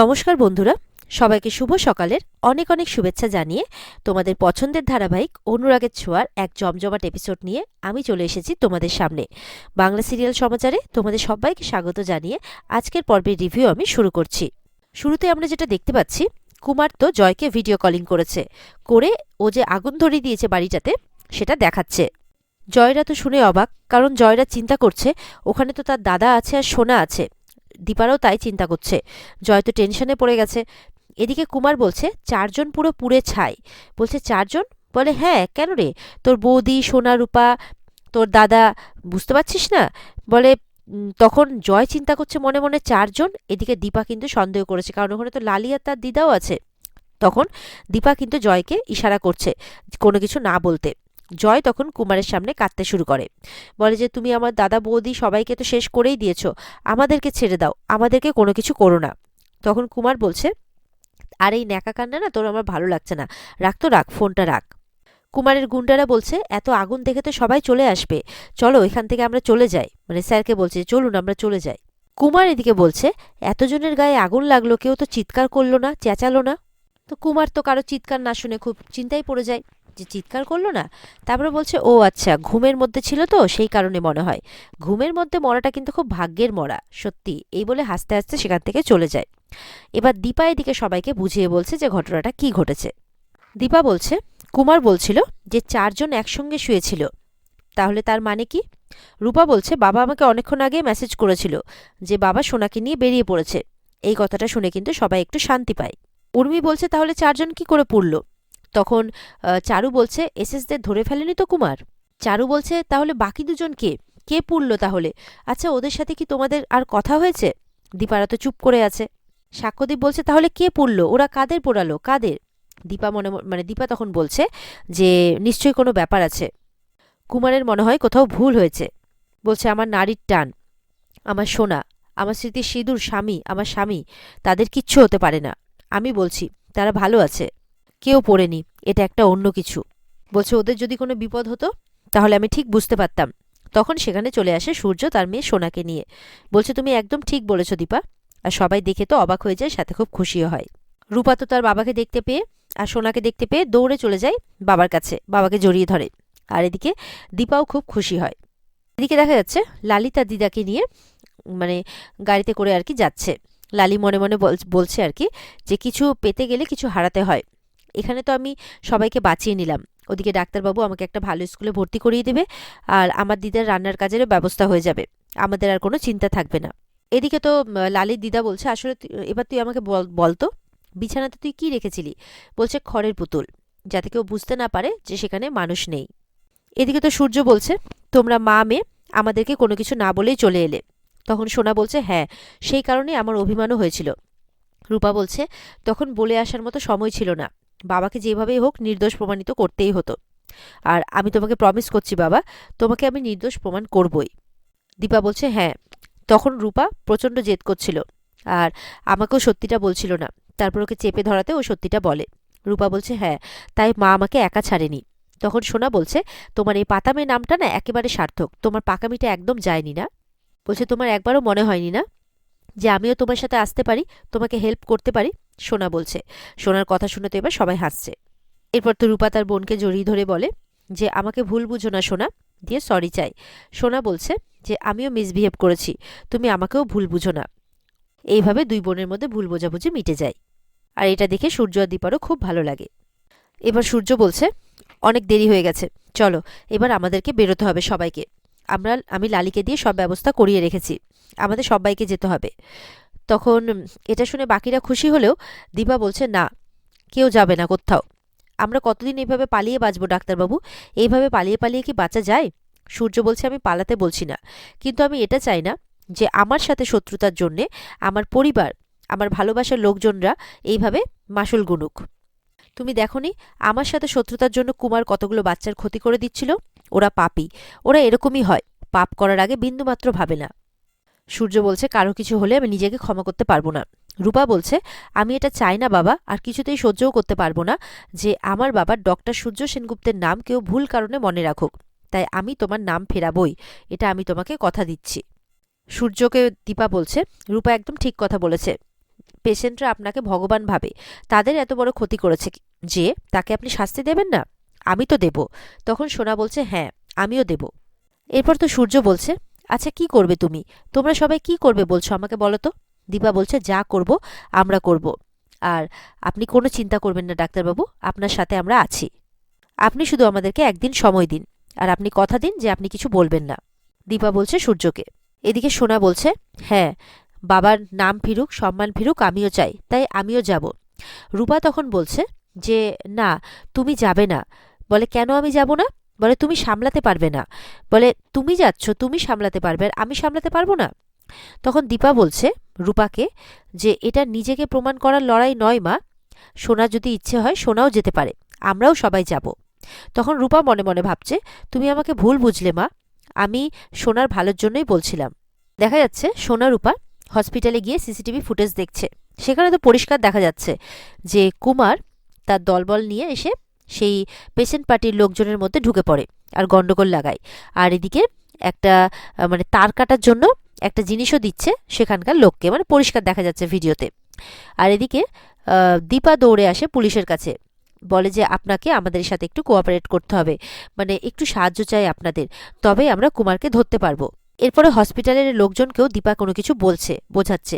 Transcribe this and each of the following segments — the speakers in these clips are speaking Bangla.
নমস্কার বন্ধুরা, সবাইকে শুভ সকালের অনেক অনেক শুভেচ্ছা জানিয়ে তোমাদের পছন্দের ধারাবাহিক অনুরাগের ছোঁয়ার এক জমজমাট এপিসোড নিয়ে আমি চলে এসেছি তোমাদের সামনে। বাংলা সিরিয়াল সমাচারে তোমাদের সবাইকে স্বাগত জানিয়ে আজকের পর্বের রিভিউ আমি শুরু করছি। শুরুতে আমরা যেটা দেখতে পাচ্ছি, কুমার তো জয়কে ভিডিও কলিং করেছে, করে ও যে আগুন ধরিয়ে দিয়েছে বাড়িটাতে, সেটা দেখাচ্ছে। জয়রা তো শুনে অবাক, কারণ জয়রা চিন্তা করছে, ওখানে তো তার দাদা আছে আর সোনা আছে। দীপারাও তাই চিন্তা করছে। জয় তো টেনশনে পড়ে গেছে। এদিকে কুমার বলছে, চারজন পুরো পুড়ে ছাই। বলছে, চারজন? বলে হ্যাঁ কেন রে? তোর বৌদি সোনা রূপা তোর দাদা, বুঝতে পারছিস না? বলে তখন জয় চিন্তা করছে মনে মনে চারজন? এদিকে দীপা কিন্তু সন্দেহ করেছে, কারণ ওখানে তো লালি আর তার দিদাও আছে। তখন দীপা কিন্তু জয়কে ইশারা করছে কোনো কিছু না বলতে। জয় তখন কুমারের সামনে কাঁদতে শুরু করে। বলে যে, তুমি আমার দাদা বৌদি সবাইকে তো শেষ করেই দিয়েছ। আমাদেরকে ছেড়ে দাও। আমাদেরকে কোনো কিছু করো না। তখন কুমার বলছে, আর, এই ন্যাকা কান্না না তোর আমার ভালো লাগছে না। রাখ তো, রাখ, ফোনটা রাখ। কুমারের গুন্ডারা বলছে, এত আগুন দেখে তো সবাই চলে আসবে। চলো, এখান থেকে আমরা চলে যাই। মানে স্যারকে বলছে, চলুন, আমরা চলে যাই। কুমার এদিকে বলছে, এতজনের গায়ে আগুন লাগল, কেউ তো চিৎকার করল না, চেঁচালো না? তো কুমার তো কারও চিৎকার না শুনে খুব চিন্তায় পড়ে যায়। যে চিৎকার করল না, তারপরে বলছে, ও আচ্ছা ঘুমের মধ্যে ছিল তো, সেই কারণে মনে হয়। ঘুমের মধ্যে মরাটা কিন্তু খুব ভাগ্যের মরা, সত্যি। এই বলে হাসতে হাসতে সেখান থেকে চলে যায়। এবার দীপা এদিকে সবাইকে বুঝিয়ে বলছে যে ঘটনাটা কি ঘটেছে। দীপা বলছে, কুমার বলছিল যে চারজন একসঙ্গে শুয়েছিল। তাহলে তার মানে কি? রূপা বলছে, বাবা আমাকে অনেকক্ষণ আগে মেসেজ করেছিল যে বাবা সোনাকে নিয়ে বেরিয়ে পড়েছে। এই কথাটা শুনে কিন্তু সবাই একটু শান্তি পায়। উর্মি বলছে, তাহলে চারজন কি করে পড়ল? তখন চারু বলছে, এসএসদের ধরে ফেলেনি তো কুমার? চারু বলছে, তাহলে বাকি দুজন কে? কে পুড়লো তাহলে? আচ্ছা ওদের সাথে কি তোমাদের আর কথা হয়েছে? দীপারা তো চুপ করে আছে। সাক্ষ্যদীপ বলছে, তাহলে কে পুড়লো? ওরা কাদের পোড়ালো? কাদের? দীপা মনে মানে দীপা তখন বলছে যে, নিশ্চয়ই কোনো ব্যাপার আছে। কুমারের মনে হয় কোথাও ভুল হয়েছে। বলছে, আমার নারীর টান, আমার সোনা, আমার স্মৃতির সিঁদুর স্বামী, আমার স্বামী, তাদের কিচ্ছু হতে পারে না। আমি বলছি, তারা ভালো আছে। কেউ পড়েনি, এটা একটা অন্য কিছু। বলছে, ওদের যদি কোনো বিপদ হতো, তাহলে আমি ঠিক বুঝতে পারতাম। তখন সেখানে চলে আসে সূর্য তার মেয়ে সোনাকে নিয়ে। বলছে, তুমি একদম ঠিক বলেছ, দীপা। আর সবাই দেখে তো অবাক হয়ে যায়, সাথে খুব খুশিও হয়। রূপা তো তার বাবাকে দেখতে পেয়ে, আর সোনাকে দেখতে পেয়ে দৌড়ে চলে যায় বাবার কাছে, বাবাকে জড়িয়ে ধরে। আর এদিকে দীপাও খুব খুশি হয়। এদিকে দেখা যাচ্ছে লালি তার দিদাকে নিয়ে মানে গাড়িতে করে আর কি যাচ্ছে। লালি মনে মনে বল- বলছে আর কি যে, কিছু পেতে গেলে কিছু হারাতে হয়। এখানে তো আমি সবাইকে বাঁচিয়ে নিলাম। ওদিকে ডাক্তারবাবু আমাকে একটা ভালো স্কুলে ভর্তি করিয়ে দেবে আর আমার দিদার রান্নার কাজেরও ব্যবস্থা হয়ে যাবে। আমাদের আর কোনো চিন্তা থাকবে না। এদিকে তো লালির দিদা বলছে, আসলে এবার তুই আমাকে বল বলতো বিছানাতে তুই কি রেখেছিলি? বলছে, খড়ের পুতুল, যাতে কেউ বুঝতে না পারে যে সেখানে মানুষ নেই। এদিকে তো সূর্য বলছে, তোমরা মা, মেয়ে, আমাদেরকে কোনো কিছু না বলেই চলে এলে। তখন সোনা বলছে হ্যাঁ সেই কারণে আমার অভিমানও হয়েছিল। রূপা বলছে, তখন বলে আসার মতো সময় ছিল না। বাবাকে যেভাবেই হোক নির্দোষ প্রমাণিত করতেই হতো। আর আমি তোমাকে প্রমিস করছি বাবা, তোমাকে আমি নির্দোষ প্রমাণ করবই। দীপা বলছে হ্যাঁ। তখন রূপা প্রচণ্ড জেদ করছিল। আর আমাকেও সত্যিটা বলছিল না। তারপর ওকে চেপে ধরাতে ও সত্যিটা বলে। রূপা বলছে হ্যাঁ তাই মা আমাকে একা ছাড়েনি। তখন সোনা বলছে, তোমার এই পাতামে নামটা না একেবারে সার্থক। তোমার পাকামিটা একদম যায়নি না? বলছে, তোমার একবারও মনে হয়নি না যে আমিও তোমার সাথে আসতে পারি, তোমাকে হেল্প করতে পারি? সোনা বলছে। সোনার কথা শুনে তো এবার সবাই হাসছে। এরপর তো রূপা তার বোনকে জড়িয়ে ধরে বলে যে, আমাকে ভুল বুঝো না সোনা। দিয়ে সরি চাই। সোনা বলছে যে, আমিও মিসবিহেভ করেছি। তুমি আমাকেও ভুল বুঝো না। এইভাবে দুই বোনের মধ্যে ভুল বোঝাবুঝি মিটে যায়। আর এটা দেখে সূর্য আর দীপারও খুব ভালো লাগে। এবার সূর্য বলছে, অনেক দেরি হয়ে গেছে। চলো, এবার আমাদেরকে বেরোতে হবে সবাইকে। আমরা, আমি লালিকে দিয়ে সব ব্যবস্থা করিয়ে রেখেছি। আমাদের সবাইকে যেতে হবে। তখন এটা শুনে বাকিরা খুশি হলেও দীপা বলছে, না, কেউ যাবে না কোথাও। আমরা কতদিন এইভাবে পালিয়ে বাঁচবো ডাক্তারবাবু? এইভাবে পালিয়ে পালিয়ে কি বাঁচা যায়? সূর্য বলছে, আমি পালাতে বলছি না। কিন্তু আমি এটা চাই না যে আমার সাথে শত্রুতার জন্যে আমার পরিবার, আমার ভালোবাসার লোকজনরা এইভাবে মাসুল গুনুক। তুমি দেখনি, আমার সাথে শত্রুতার জন্য কুমার কতগুলো বাচ্চার ক্ষতি করে দিচ্ছিল? ওরা পাপি। ওরা এরকমই হয়। পাপ করার আগে বিন্দুমাত্র ভাবে না। সূর্য বলছে, কারও কিছু হলে আমি নিজেকে ক্ষমা করতে পারব না। রূপা বলছে, আমি এটা চাই না বাবা, আর কিছুতেই সহ্যও করতে পারব না যে আমার বাবার ডক্টর সূর্য সেনগুপ্তের নাম কেউ ভুল কারণে মনে রাখুক। তাই আমি তোমার নাম ফেরাবই, এটা আমি তোমাকে কথা দিচ্ছি। সূর্যকে দীপা বলছে, রূপা একদম ঠিক কথা বলেছে। পেশেন্টরা আপনাকে ভগবান ভাবে। তাদের এত বড় ক্ষতি করেছে যে তাকে আপনি শাস্তি দেবেন না? আমি তো দেব। তখন সোনা বলছে হ্যাঁ আমিও দেব। এরপর তো সূর্য বলছে আচ্ছা কি করবে তুমি? তোমরা সবাই কি করবে বলছো আমাকে বলো তো? দীপা বলছে, যা করব, আমরা করব। আর আপনি কোনো চিন্তা করবেন না, ডাক্তারবাবু। আপনার সাথে আমরা আছি। আপনি শুধু আমাদেরকে একদিন সময় দিন আর আপনি কথা দিন যে আপনি কিছু বলবেন না। দীপা বলছে, সূর্যকে। এদিকে সোনা বলছে হ্যাঁ বাবার নাম ফিরুক, সম্মান ফিরুক, আমিও চাই, তাই আমিও যাব। রূপা তখন বলছে যে, না, তুমি যাবে না। বলে, কেন আমি যাব না? বলে, তুমি সামলাতে পারবে না। বলে, তুমি যাচ্ছ, তুমি সামলাতে পারবে আর আমি সামলাতে পারব না? তখন দীপা বলছে রূপাকে যে, এটা নিজেকে প্রমাণ করার লড়াই নয় মা। সোনার যদি ইচ্ছে হয়, সোনাও যেতে পারে। আমরাও সবাই যাব। তখন রূপা মনে মনে ভাবছে, তুমি আমাকে ভুল বুঝলে মা। আমি সোনার ভালোর জন্যই বলছিলাম। দেখা যাচ্ছে সোনা রূপা হসপিটালে গিয়ে সিসিটিভি ফুটেজ দেখছে। সেখানে তো পরিষ্কার দেখা যাচ্ছে যে, কুমার তার দলবল নিয়ে এসে সেই পেশেন্ট পার্টির লোকজনের মধ্যে ঢুকে পড়ে আর গন্ডগোল লাগায়। আর এদিকে একটা মানে তার কাটার জন্য একটা জিনিসও দিচ্ছে সেখানকার লোককে মানে পরিষ্কার দেখা যাচ্ছে ভিডিওতে। আর এদিকে দীপা দৌড়ে আসে পুলিশের কাছে। বলে যে, আপনাকে আমাদের সাথে একটু কোঅপারেট করতে হবে। মানে একটু সাহায্য চাই আপনাদের। তবেই আমরা কুমারকে ধরতে পারব। এরপরে হসপিটালের লোকজনকেও দীপা কোনো কিছু বলছে, বোঝাচ্ছে।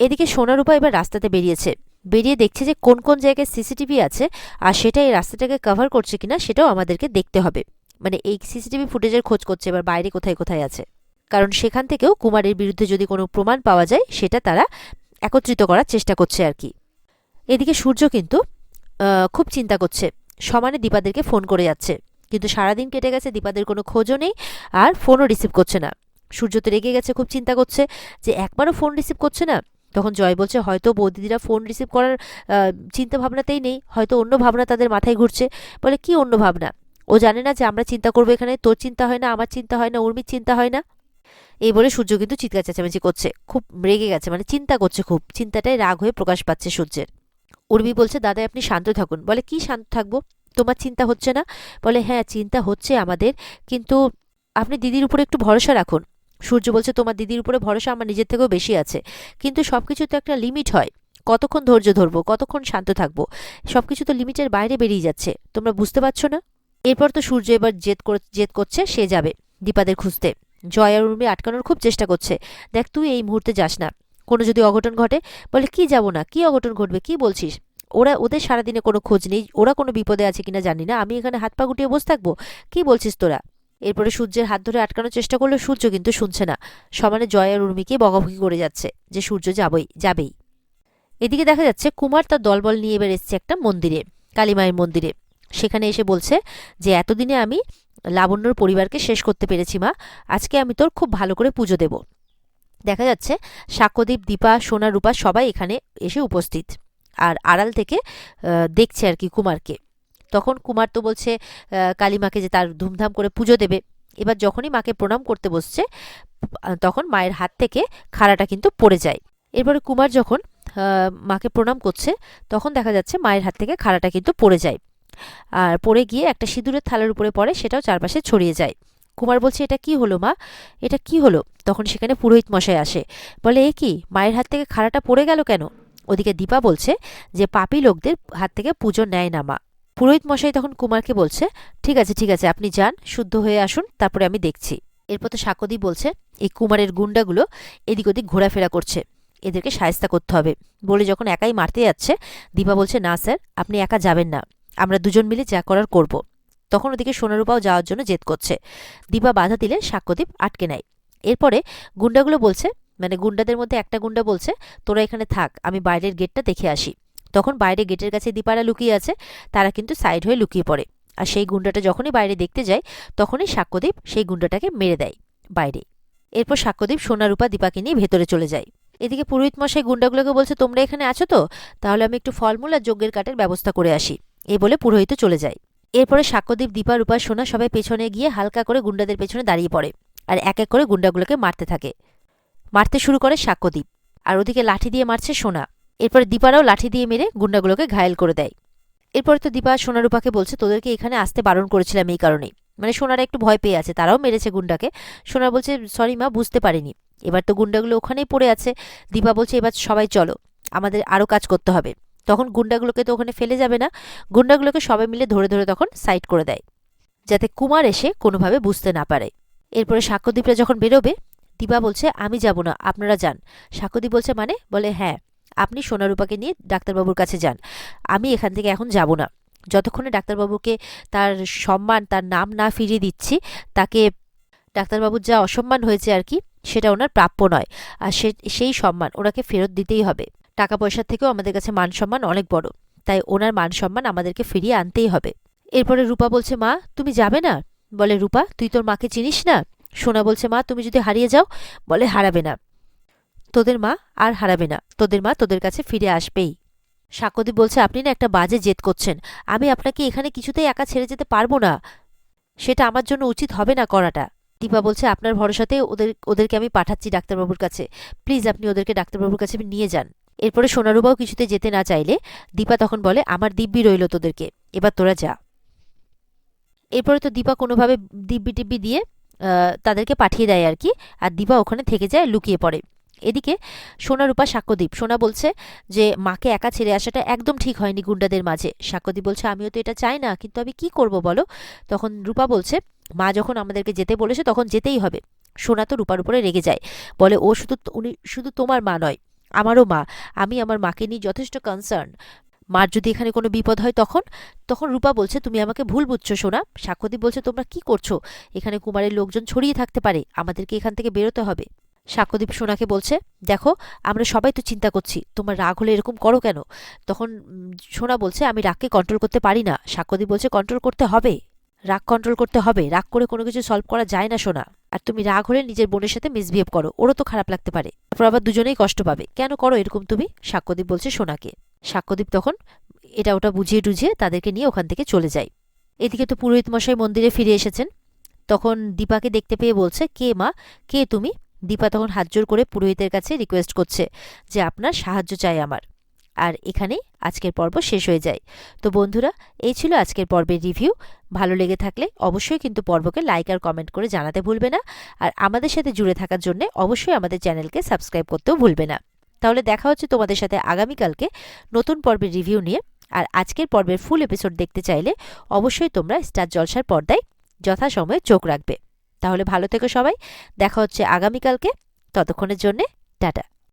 এদিকে সোনারূপা এবার রাস্তাতে বেরিয়েছে। বেরিয়ে দেখছে যে কোন কোন জায়গায় সিসিটিভি আছে আর সেটা এই রাস্তাটাকে কভার করছে কিনা সেটাও আমাদেরকে দেখতে হবে। মানে এই সিসিটিভি ফুটেজের খোঁজ করছে এবার বাইরে কোথায় কোথায় আছে। কারণ সেখান থেকেও কুমারের বিরুদ্ধে যদি কোনো প্রমাণ পাওয়া যায়, সেটা তারা একত্রিত করার চেষ্টা করছে আর কি। এদিকে সূর্য কিন্তু খুব চিন্তা করছে। সমানে দীপাদেরকে ফোন করে যাচ্ছে। কিন্তু সারাদিন কেটে গেছে, দীপাদের কোনো খোঁজও নেই আর ফোনও রিসিভ করছে না। সূর্য তো রেগে গেছে, খুব চিন্তা করছে যে একবারও ফোন রিসিভ করছে না? তখন জয় বলছে, হয়তো বৌদিদিরা ফোন রিসিভ করার চিন্তা ভাবনাতেই নেই। হয়তো অন্য ভাবনা তাদের মাথায় ঘুরছে। বলে, কি অন্য ভাবনা? ও জানে না যে আমরা চিন্তা করব এখানে। তোর চিন্তা হয় না, আমার চিন্তা হয় না, উর্মির চিন্তা হয় না। এই বলে সূর্য কিন্তু চিৎকার চেঁচামেচি করছে। খুব রেগে গেছে মানে চিন্তা করছে খুব। চিন্তাটাই রাগ হয়ে প্রকাশ পাচ্ছে সূর্যের। উর্মি বলছে, দাদা, আপনি শান্ত থাকুন। বলে, কি শান্ত থাকব? তোমার চিন্তা হচ্ছে না? বলে হ্যাঁ চিন্তা হচ্ছে আমাদের, কিন্তু আপনি দিদির উপরে একটু ভরসা রাখুন। সূর্য বলছে, তোমার দিদির উপরে ভরসা আমার নিজের থেকেও বেশি আছে। কিন্তু সব কিছু তো একটা লিমিট হয়। কতক্ষণ ধৈর্য ধরবো? কতক্ষণ শান্ত থাকব? সব কিছু তো লিমিটের বাইরে বেরিয়ে যাচ্ছে। তোমরা বুঝতে পারছ না? এরপর তো সূর্য এবার জেদ করে, জেদ করছে, সে যাবে দীপাদের খুঁজতে। জয় আর উর্মি আটকানোর খুব চেষ্টা করছে। দেখ, তুই এই মুহূর্তে যাস না। কোনো যদি অঘটন ঘটে, বলে কি যাব না? কি অঘটন ঘটবে? কি বলছিস? ওরা, ওদের সারাদিনে কোনো খোঁজ নেই। ওরা কোনো বিপদে আছে কিনা জানি না। আমি এখানে হাত পা গুটিয়ে বসে থাকব? কি বলছিস তোরা? এরপরে সূর্যের হাত ধরে আটকানোর চেষ্টা করলে সূর্য কিন্তু শুনছে না। সমানে জয় আর উর্মিকে বকাবকি করে যাচ্ছে যে সূর্য যাবই, যাবেই। এদিকে দেখা যাচ্ছে কুমার তার দলবল নিয়ে এবার এসছে একটা মন্দিরে, কালীমায়ের মন্দিরে। সেখানে এসে বলছে যে, এতদিনে আমি লাবণ্যর পরিবারকে শেষ করতে পেরেছি মা, আজকে আমি তোর খুব ভালো করে পুজো দেব। দেখা যাচ্ছে সাক্ষ্যদীপ, দীপা, সোনা, রূপা সবাই এখানে এসে উপস্থিত। আর আড়াল থেকে দেখছে আর কি কুমারকে। তখন কুমার তো বলছে কালীমাকে যে তার ধুমধাম করে পুজো দেবে। এবার যখনই মাকে প্রণাম করতে বসছে তখন মায়ের হাত থেকে খাড়াটা কিন্তু পড়ে যায়। এরপরে কুমার যখন মাকে প্রণাম করছে, তখন দেখা যাচ্ছে মায়ের হাত থেকে খাড়াটা কিন্তু পড়ে যায়। আর পড়ে গিয়ে একটা সিঁদুরের থালার উপরে পড়ে, সেটাও চারপাশে ছড়িয়ে যায়। কুমার বলছে, এটা কি হলো, মা? এটা কি হলো? তখন সেখানে পুরোহিত মশাই আসে। বলে, এ কি, মায়ের হাত থেকে খাড়াটা পড়ে গেল কেন? ওদিকে দীপা বলছে যে, পাপি লোকদের হাত থেকে পুজো নেয় না, মা। পুরোহিত মশাই তখন কুমারকে বলছে, ঠিক আছে ঠিক আছে, আপনি যান, শুদ্ধ হয়ে আসুন, তারপরে আমি দেখছি। এরপর তো সাকদি বলছে, এই কুমারের গুন্ডাগুলো এদিক ওদিক ঘোরাফেরা করছে, এদেরকে সায়স্তা করতে হবে। বলে যখন একাই মারতে যাচ্ছে, দীপা বলছে, না স্যার, আপনি একা যাবেন না, আমরা দুজন মিলে যা করার করব। তখন ওদিকে সোনারূপাও যাওয়ার জন্য জেদ করছে। দীপা বাধা দিলে সাক্ষ্যদীপ আটকে নেয়। এরপরে গুন্ডাগুলো বলছে মানে গুন্ডাদের মধ্যে একটা গুন্ডা বলছে, তোরা এখানে থাক, আমি বাইরের গেটটা দেখে আসি। তখন বাইরে গেটের কাছে দীপারা লুকিয়ে আছে, তারা কিন্তু সাইড হয়ে লুকিয়ে পড়ে। আর সেই গুন্ডাটা যখনই বাইরে দেখতে যায়, তখনই সাক্ষ্যদীপ সেই গুন্ডাটাকে মেরে দেয় বাইরে। এরপর সাক্ষ্যদীপ, সোনারূপা, দীপাকে নিয়ে ভেতরে চলে যায়। এদিকে পুরোহিত মশাই গুন্ডাগুলোকে বলছে, তোমরা এখানে আছো তো? তাহলে আমি একটু ফলমূল আর যজ্ঞের কাঠের ব্যবস্থা করে আসি। এই বলে পুরোহিত চলে যায়। এরপরে সাক্ষ্যদীপ, দীপা, রূপা, সোনা সবাই পেছনে গিয়ে হালকা করে গুন্ডাদের পেছনে দাঁড়িয়ে পড়ে আর এক এক করে গুন্ডাগুলোকে মারতে থাকে। মারতে শুরু করে সাক্ষ্যদীপ। আর ওদিকে লাঠি দিয়ে মারছে সোনা। এরপরে দীপারাও লাঠি দিয়ে মেরে গুন্ডাগুলোকে ঘায়েল করে দেয়। এরপরে তো দীপা সোনারূপাকে বলছে, তোদেরকে এখানে আসতে বারণ করেছিলাম এই কারণেই মানে সোনারা একটু ভয় পেয়ে আছে, তারাও মেরেছে গুন্ডাকে। সোনা বলছে, সরি মা, বুঝতে পারিনি। এবার তো গুন্ডাগুলো ওখানেই পড়ে আছে। দীপা বলছে, এবার সবাই চলো, আমাদের আরও কাজ করতে হবে। তখন গুন্ডাগুলোকে তো ওখানে ফেলে যাবে না, গুন্ডাগুলোকে সবাই মিলে ধরে ধরে তখন সাইড করে দেয়, যাতে কুমার এসে কোনোভাবে বুঝতে না পারে। এরপরে সাক্ষ্যদ্বীপরা যখন বেরোবে দিবা বলছে, আমি যাব না, আপনারা যান। সাক্ষ্যদ্বীপ বলছে মানে? বলে হ্যাঁ। আপনি সোনারূপাকে নিয়ে ডাক্তারবাবুর কাছে যান। আমি এখান থেকে এখন যাব না। যতক্ষণে ডাক্তারবাবুকে তার সম্মান, তার নাম না ফিরিয়ে দিচ্ছি, তাকে ডাক্তারবাবুর যা অসম্মান হয়েছে আর কি, সেটা ওনার প্রাপ্য নয়। আর সে, সেই সম্মান ওনাকে ফেরত দিতেই হবে। টাকা পয়সার থেকেও আমাদের কাছে মান সম্মান অনেক বড়। তাই ওনার মান সম্মান আমাদেরকে ফিরিয়ে আনতেই হবে। এরপরে রূপা বলছে, মা, তুমি যাবে না? বলে, রূপা, তুই তোর মাকে চিনিস না? সোনা বলছে, মা, তুমি যদি হারিয়ে যাও? বলে, হারাবে না। তোদের মা আর হারাবে না। তোদের মা তোদের কাছে ফিরে আসবেই। সাক্ষ্যদীপ বলছে, আপনি না একটা বাজে জেদ করছেন। আমি আপনাকে এখানে কিছুতেই একা ছেড়ে যেতে পারব না। সেটা আমার জন্য উচিত হবে না করাটা। দীপা বলছে, আপনার ভরসাতে ওদের, ওদেরকে আমি পাঠাচ্ছি ডাক্তারবাবুর কাছে। প্লিজ আপনি ওদেরকে ডাক্তারবাবুর কাছে নিয়ে যান। এরপরে সোনারুবাও কিছুতে যেতে না চাইলে দীপা তখন বলে, আমার দিব্যি রইল তোদেরকে। এবার তোরা যা। এরপরে তো দীপা কোনোভাবে দিব্যি টিব্বি দিয়ে তাদেরকে পাঠিয়ে দেয় আর কি। আর দীপা ওখানে থেকে যায় লুকিয়ে পড়ে। এদিকে সোনা রূপা সাক্ষ্যদীপ সোনা বলছে যে, মাকে একা ছেড়ে আসাটা একদম ঠিক হয়নি গুন্ডাদের মাঝে। সাক্ষ্যদীপ বলছে, আমিও তো এটা চাই না, কিন্তু আমি কি করব বলো? তখন রূপা বলছে, মা যখন আমাদেরকে যেতে বলেছে তখন যেতেই হবে। সোনা তো রূপার উপরে রেগে যায়। বলে, ও শুধু উনি শুধু তোমার মা নয়, আমারও মা। আমি আমার মাকে নিয়ে যথেষ্ট কনসার্ন মার যদি এখানে কোনো বিপদ হয় তখন? তখন রূপা বলছে, তুমি আমাকে ভুল বুঝছ সোনা। সাক্ষ্যদীপ বলছে, তোমরা কি করছ? এখানে কুমারের লোকজন ছড়িয়ে থাকতে পারে। আমাদেরকে এখান থেকে বেরোতে হবে। সাক্ষ্যদীপ সোনাকে বলছে, দেখো, আমরা সবাই তো চিন্তা করছি, তোমার রাগ হলে এরকম করো কেন? তখন সোনা বলছে, আমি রাগকে কন্ট্রোল করতে পারি না। সাক্ষ্যদীপ বলছে কন্ট্রোল করতে হবে, রাগ কন্ট্রোল করতে হবে, রাগ করে কোনো কিছু সলভ করা যায় না, সোনা। আর তুমি রাগ হলে নিজের বোনের সাথে মিসবিহেভ করো, ওরও তো খারাপ লাগতে পারে। তারপর আবার দুজনেই কষ্ট পাবে। কেন করো এরকম তুমি? সাক্ষ্যদীপ বলছে, সোনাকে। সাক্ষ্যদীপ তখন এটা ওটা বুঝিয়ে টুঝিয়ে তাদেরকে নিয়ে ওখান থেকে চলে যায়। এদিকে তো পুরোহিত মশাই মন্দিরে ফিরে এসেছেন। তখন দীপাকে দেখতে পেয়ে বলছে, কে মা? কে তুমি? দীপা তখন হাত জোর করে পুরোহিতের কাছে রিকোয়েস্ট করছে যে আপনার সাহায্য চাই আমার। আর এখানেই আজকের পর্ব শেষ হয়ে যায়। তো বন্ধুরা, এই ছিল আজকের পর্বের রিভিউ ভালো লেগে থাকলে অবশ্যই কিন্তু পর্বকে লাইক আর কমেন্ট করে জানাতে ভুলবে না। আর আমাদের সাথে জুড়ে থাকার জন্য অবশ্যই আমাদের চ্যানেলকে সাবস্ক্রাইব করতেও ভুলবে না। তাহলে দেখা হচ্ছে তোমাদের সাথে আগামীকালকে নতুন পর্বের রিভিউ নিয়ে। আর আজকের পর্বের ফুল এপিসোড দেখতে চাইলে অবশ্যই তোমরা স্টার জলসার পর্দায় যথাসময়ে চোখ রাখবে। তাহলে ভালো থেকো সবাই। দেখা হচ্ছে আগামীকালকে। ততক্ষণের জন্যে টাটা।